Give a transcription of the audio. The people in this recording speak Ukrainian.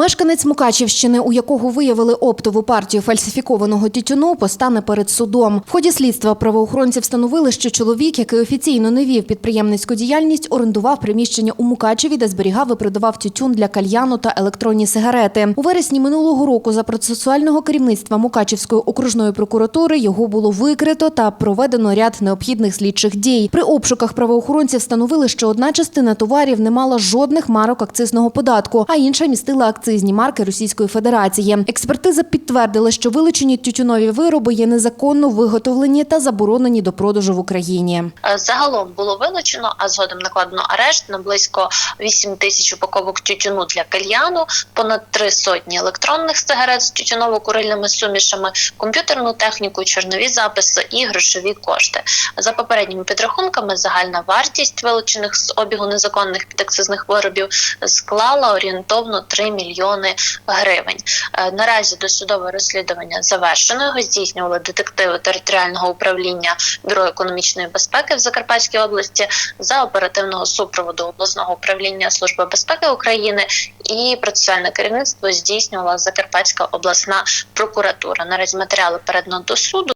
Мешканець Мукачівщини, у якого виявили оптову партію фальсифікованого тютюну, постане перед судом. В ході слідства правоохоронці встановили, що чоловік, який офіційно не вів підприємницьку діяльність, орендував приміщення у Мукачеві, де зберігав і продавав тютюн для кальяну та електронні сигарети. У вересні минулого року за процесуального керівництва Мукачівської окружної прокуратури його було викрито та проведено ряд необхідних слідчих дій. При обшуках правоохоронці встановили, що одна частина товарів не мала жодних марок акцизного податку, а інша містила акцизні марки Російської Федерації. Експертиза підтвердила, що вилучені тютюнові вироби є незаконно виготовлені та заборонені до продажу в Україні. Е, Загалом було вилучено, а згодом накладено арешт на близько 8 тисяч упаковок тютюну для кальяну, понад три сотні електронних сигарет з тютюново-курильними сумішами, комп'ютерну техніку, чорнові записи і грошові кошти. За попередніми підрахунками, загальна вартість вилучених з обігу незаконних підакцизних виробів склала орієнтовно 3 мільйони гривень. Е, Наразі досудове розслідування завершено. Його здійснювали детективи територіального управління Бюро економічної безпеки в Закарпатській області за оперативного супроводу обласного управління Служби безпеки України і процесуальне керівництво здійснювала Закарпатська обласна прокуратура. Наразі матеріали передано до суду.